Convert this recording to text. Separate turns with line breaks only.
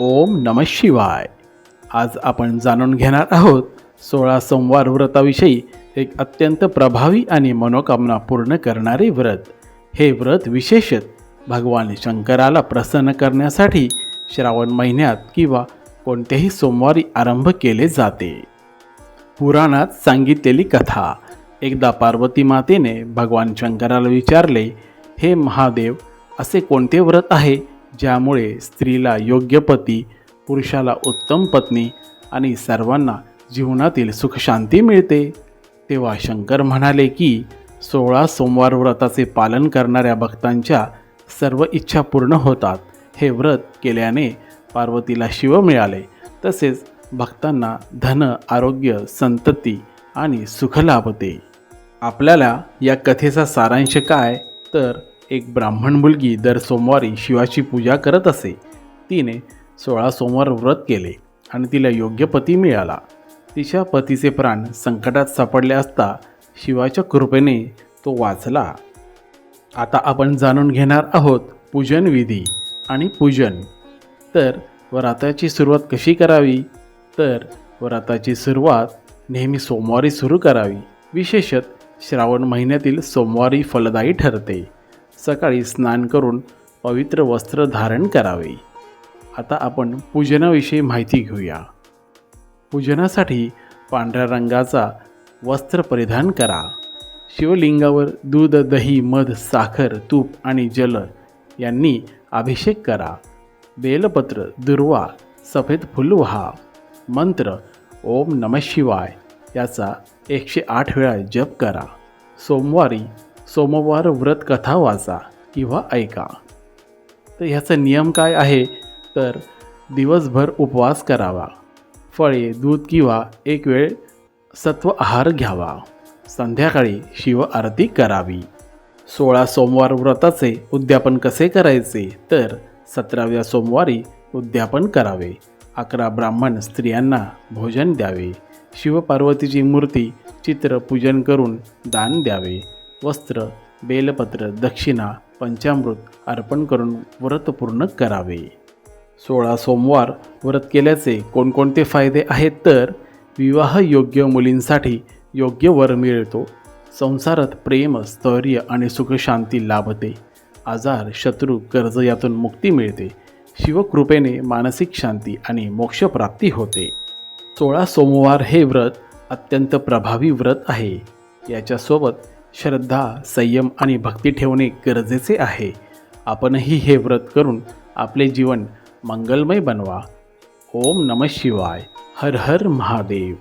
ओम नम शिवाय. आज आपण जाणून घेणार आहोत सोळा सोमवार व्रताविषयी एक अत्यंत प्रभावी आणि मनोकामना पूर्ण करणारे व्रत. हे व्रत विशेषत भगवान शंकराला प्रसन्न करण्यासाठी श्रावण महिन्यात किंवा कोणत्याही सोमवारी आरंभ केले जाते. पुराणात सांगितलेली कथा एकदा पार्वती मातेने भगवान शंकराला विचारले हे महादेव असे कोणते व्रत आहे ज्यामुळे स्त्रीला योग्य पती पुरुषाला उत्तम पत्नी आणि सर्वांना जीवनातील सुखशांती मिळते. तेव्हा शंकर म्हणाले की सोळा सोमवार व्रताचे पालन करणाऱ्या भक्तांच्या सर्व इच्छा पूर्ण होतात. हे व्रत केल्याने पार्वतीला शिव मिळाले. तसेच भक्तांना धन आरोग्य संतती आणि सुख लाभते. आपल्याला या कथेचा सारांश काय? तर एक ब्राह्मण मुलगी दर सोमवारी शिवाची पूजा करत असे. तिने सोळा सोमवार व्रत केले आणि तिला योग्य पती मिळाला. तिच्या पतीचे प्राण संकटात सापडले असता शिवाच्या कृपेने तो वाचला. आता आपण जाणून घेणार आहोत पूजन विधी आणि पूजन. तर व्रताची सुरुवात कशी करावी? तर व्रताची सुरुवात नेहमी सोमवारी सुरू करावी. विशेषत श्रावण महिन्यातील सोमवारी फलदायी ठरते. सकाळी स्नान करून पवित्र वस्त्र धारण करावे. आता आपण पूजनाविषयी माहिती घेऊया. पूजनासाठी पांढऱ्या रंगाचा वस्त्र परिधान करा. शिवलिंगावर दूध दही मध साखर तूप आणि जल यांनी अभिषेक करा. बेलपत्र दुर्वा सफेद फुल व्हा मंत्र ओम नम शिवाय याचा एकशे आठ वेळा जप करा. सोमवारी सोमवार व्रत कथा वाचा किंवा ऐका. तर ह्याचा नियम काय आहे? तर दिवसभर उपवास करावा. फळे दूध किंवा एक वेळ सत्व आहार घ्यावा. संध्याकाळी शिव आरती करावी. सोळा सोमवार व्रताचे उद्यापन कसे करायचे? तर सतराव्या सोमवारी उद्यापन करावे. अकरा ब्राह्मण स्त्रियांना भोजन द्यावे. शिवपार्वतीची मूर्ती चित्र पूजन करून दान द्यावे. वस्त्र बेलपत्र दक्षिणा पंचामृत अर्पण करून व्रत पूर्ण करावे. सोळा सोमवार व्रत केल्याचे कोणकोणते फायदे आहेत तर विवाह योग्य मुलींसाठी योग्य वर मिळतो. संसारात प्रेम स्थैर्य आणि सुखशांती लाभते. आजार शत्रू कर्ज यातून मुक्ती मिळते. शिवकृपेने मानसिक शांती आणि मोक्षप्राप्ती होते. सोळा सोमवार हे व्रत अत्यंत प्रभावी व्रत आहे. याच्यासोबत श्रद्धा संयम आणि भक्ती ठेवणे गरजेचे आहे. आपणही हे व्रत करून आपले जीवन मंगलमय बनवा. ओम नम शिवाय. हर हर महादेव.